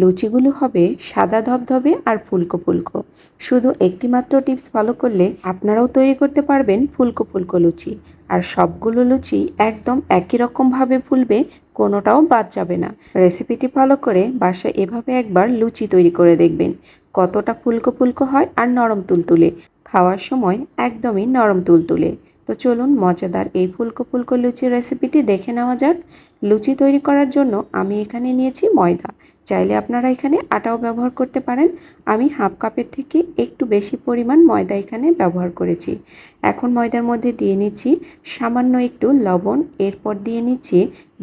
লুচিগুলো হবে সাদা ধবধবে আর ফুলকো ফুলকো। শুধু একটি মাত্র টিপস ফলো করলে আপনারাও তৈরি করতে পারবেন ফুলকো ফুলকো লুচি। আর সবগুলো লুচি একদম একই রকমভাবে ফুলবে, কোনোটাও বাদ যাবে না। রেসিপিটি ফলো করে বাসায় এভাবে একবার লুচি তৈরি করে দেখবেন। কতটা ফুলকো ফুলকো হয় আর নরম তুলতুলে। খাওয়ার সময় একদমই নরম তুলতুলে। তো চলুন মজাদার এই ফুলকো ফুলকো লুচির রেসিপিটি দেখে নেওয়া যাক। লুচি তৈরি করার জন্য আমি এখানে নিয়েছি ময়দা। চাইলে আপনারা এখানে আটাও ব্যবহার করতে পারেন। আমি হাফ কাপের থেকে একটু বেশি পরিমাণ ময়দা এখানে ব্যবহার করেছি। এখন ময়দার মধ্যে দিয়ে নিচ্ছি সামান্য একটু লবণ। এরপর দিয়ে নিচ্ছি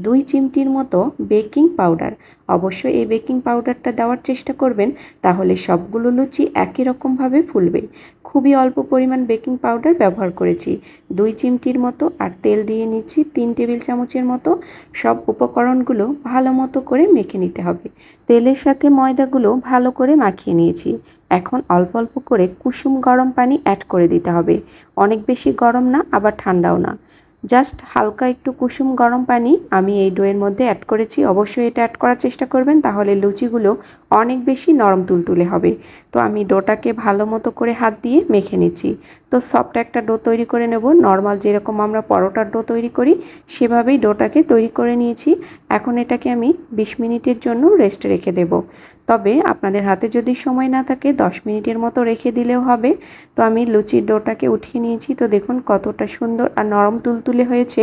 দুই চিমটির মতো বেকিং পাউডার। অবশ্যই এই বেকিং পাউডারটা দেওয়ার চেষ্টা করবেন, তাহলে সবগুলো লুচি একই রকমভাবে ফুলবে। খুবই অল্প পরিমাণ বেকিং পাউডার ব্যবহার করেছি। দুই চিমটির মতো আর তেল দিয়ে নিচ্ছি তিন টেবিল চামচের মতো। সব উপকরণগুলো ভালো মতো করে মেখে নিতে হবে। তেলের সাথে ময়দাগুলো ভালো করে মাখিয়ে নিয়েছি। এখন অল্প অল্প করে কুসুম গরম পানি অ্যাড করে দিতে হবে। অনেক বেশি গরম না, আবার ঠান্ডাও না। জাস্ট হালকা একটু কুসুম গরম পানি আমি এই ডোয়ের মধ্যে অ্যাড করেছি। অবশ্যই এটা অ্যাড করার চেষ্টা করবেন, তাহলে লুচিগুলো অনেক বেশি নরম তুলতুলে হবে। তো আমি ডোটাকে ভালো মতো করে হাত দিয়ে মেখে নিচ্ছি। তো সফট একটা ডো তৈরি করে নেব। নর্মাল যেরকম আমরা পরোটার ডো তৈরি করি, সেভাবেই ডোটাকে তৈরি করে নিয়েছি। এখন এটাকে আমি বিশ মিনিটের জন্য রেস্টে রেখে দেব। তবে আপনাদের হাতে যদি সময় না থাকে, দশ মিনিটের মতো রেখে দিলেও হবে। তো আমি লুচির ডোটাকে উঠিয়ে নিয়েছি। তো দেখুন কতটা সুন্দর আর নরম তুলতুলে হয়েছে।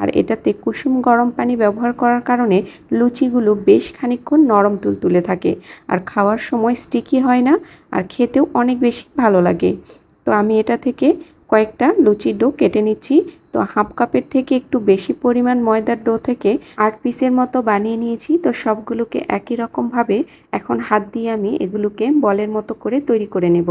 আর এটাতে কুসুম গরম পানি ব্যবহার করার কারণে লুচিগুলো বেশ খানিক্ষণ নরম তুলতুলে থাকে। আর খাওয়ার সময় স্টিকি হয় না, আর খেতেও অনেক বেশি ভালো লাগে। তো আমি এটা থেকে কয়েকটা লুচির ডো কেটে নিচ্ছি। তো হাফ কাপের থেকে একটু বেশি পরিমাণ ময়দার ডো থেকে আট পিসের মতো বানিয়ে নিয়েছি। তো সবগুলোকে একই রকমভাবে এখন হাত দিয়ে আমি এগুলোকে বলের মতো করে তৈরি করে নেব।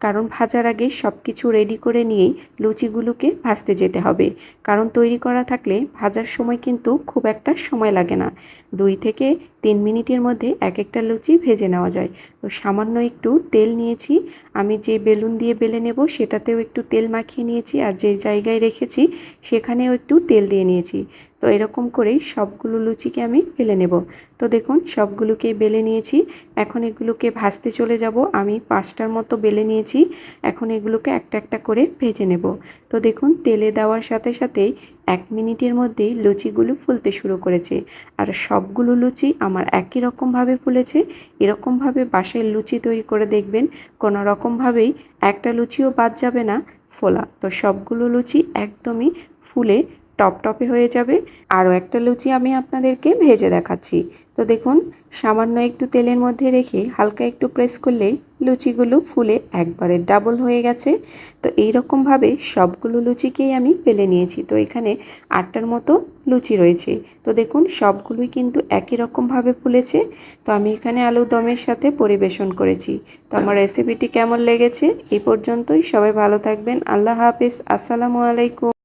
কারণ ভাজার আগে সব কিছু রেডি করে নিয়েই লুচিগুলোকে ভাজতে যেতে হবে। কারণ তৈরি করা থাকলে ভাজার সময় কিন্তু খুব একটা সময় লাগে না। দুই থেকে তিন মিনিটের মধ্যে এক একটা লুচি ভেজে নেওয়া যায়। তো সামান্য একটু তেল নিয়েছি। আমি যে বেলুন দিয়ে বেলে নেব সেটাতেও একটু তেল মাখিয়ে নিয়েছি আর যে জায়গায় রেখেছি সেখানেও একটু তেল দিয়ে নিয়েছি। তো এরকম করেই সবগুলো লুচিকে আমি বেলে নেব। তো দেখুন, সবগুলোকে বেলে নিয়েছি। এখন এগুলোকে ভাজতে চলে যাব। আমি পাঁচটার মতো বেলে নিয়েছি। এখন এগুলোকে একটা একটা করে ভেজে নেব। তো দেখুন, তেলে দেওয়ার সাথে সাথেই এক মিনিটের মধ্যেই লুচিগুলো ফুলতে শুরু করেছে। আর সবগুলো লুচি আমার একই রকমভাবে ফুলেছে। এরকমভাবে বাসায় লুচি তৈরি করে দেখবেন। কোনো রকমভাবেই একটা লুচিও বাদ যাবে না। ফোলা। তো সবগুলো লুচি একদমই ফুলে টপ টপে হয়ে যাবে। আরও একটা লুচি আমি আপনাদেরকে ভেজে দেখাচ্ছি। তো দেখুন, সামান্য একটু তেলের মধ্যে রেখে হালকা একটু প্রেস করলেই লুচিগুলো ফুলে একবারে ডাবল হয়ে গেছে। তো এই রকমভাবে সবগুলো লুচিকেই আমি পেলে নিয়েছি। তো এখানে আটটার মতো লুচি রয়েছে। তো দেখুন, সবগুলোই কিন্তু একই রকমভাবে ফুলেছে। তো আমি এখানে আলু দমের সাথে পরিবেশন করেছি। তো আমার রেসিপিটি কেমন লেগেছে এই পর্যন্তই। সবাই ভালো থাকবেন। আল্লাহ হাফিজ। আসসালামু আলাইকুম।